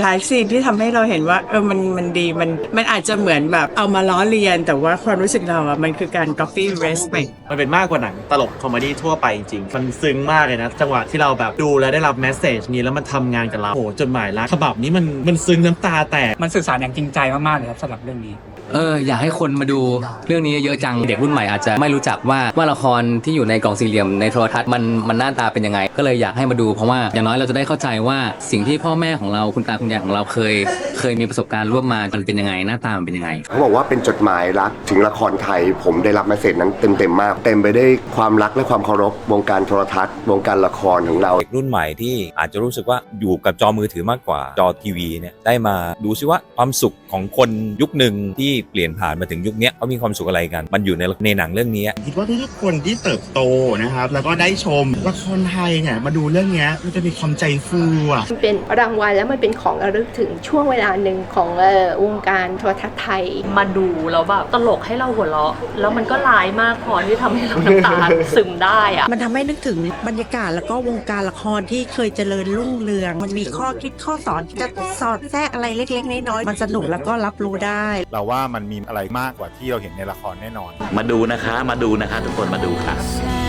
หลายซีนที่ทำให้เราเห็นว่าเออมันมันดีมันมันอาจจะเหมือนแบบเอามาล้อเลียน แต่ว่าความรู้สึกเราอะมันคือการ copy respect มันเป็นมากกว่าหนังตลกคอมเมดี้ทั่วไปจริงๆมันซึ้งมากเลยนะ จังหวะที่เราแบบดูแล้วได้รับแมสเซจนี้แล้วมันทำงานกับเราโอ้โหจดหมายรักฉบับนี้มันมันซึ้งน้ำตาแตกมันสื่อสารอย่างจริงใจมาก ๆ เลยครับสำหรับเรื่องนี้เอออยากให้คนมาดูเรื่องนี้เยอะจังเด็กรุ่นใหม่อาจจะไม่รู้จักว่าว่าละครที่อยู่ในกล่องสี่เหลี่ยมในโทรทัศน์มันมันหน้าตาเป็นยังไง ก็เลยอยากให้มาดูเพราะว่าอย่างน้อยเราจะได้เข้าใจว่าสิ่งที่พ่อแม่ของเราคุณตาคุณยายของเราเคยเคยมีประสบการณ์ร่วมมามันเป็นยังไงหน้าตามันเป็นยังไง เขาบอกว่าเป็นจดหมายรักถึงละครไทย ผมได้รับมาเสร็จนั้นเต็มๆมาก เต็มไปได้วยความรักและความเคารพวงการโทรทัศน์ วงการละครของเรา เด็กรุ่นใหม่ที่อาจจะรู้สึกว่าอยู่กับจอมือถือมากกว่าจอทีวีเนี่ยได้มาดูซิว่าความสุขของคนยุคหนึ่งที่เปลี่ยนผ่านมาถึงยุคเนี้ยเขามีความสุขอะไรกัน มันอยู่ในในหนังเรื่องนี้ คิดว่าทุกๆคนที่เติบโตนะครับ แล้วก็ได้ชมละครไทยเนี่ยมาดูเรื่องเนี้ยมันจะมีความใจฟูอะมันเป็นรางวัลแล้วมันเป็นของระลึกถึงช่วงเวลาหนึ่งของเอ่อวงการโทรทัศน์ไทย มาดูแล้วแบบตลกให้เราหัวเราะ แล้วมันก็ร้ายมากพอที่ทำให้เราน้ำตาซึมได้อะมันทำให้นึกถึงบรรยากาศแล้วก็วงการละครที่เคยเจริญรุ่งเรือง มันมีข้อคิดข้อสอนจะสอดแทรกอะไรเล็กๆน้อยๆมันสนุกแล้วก็รับรู้ได้ เราว่ามันมีอะไรมากกว่าที่เราเห็นในละครแน่นอน มาดูนะคะ มาดูนะคะ ทุกคนมาดูค่ะฉัน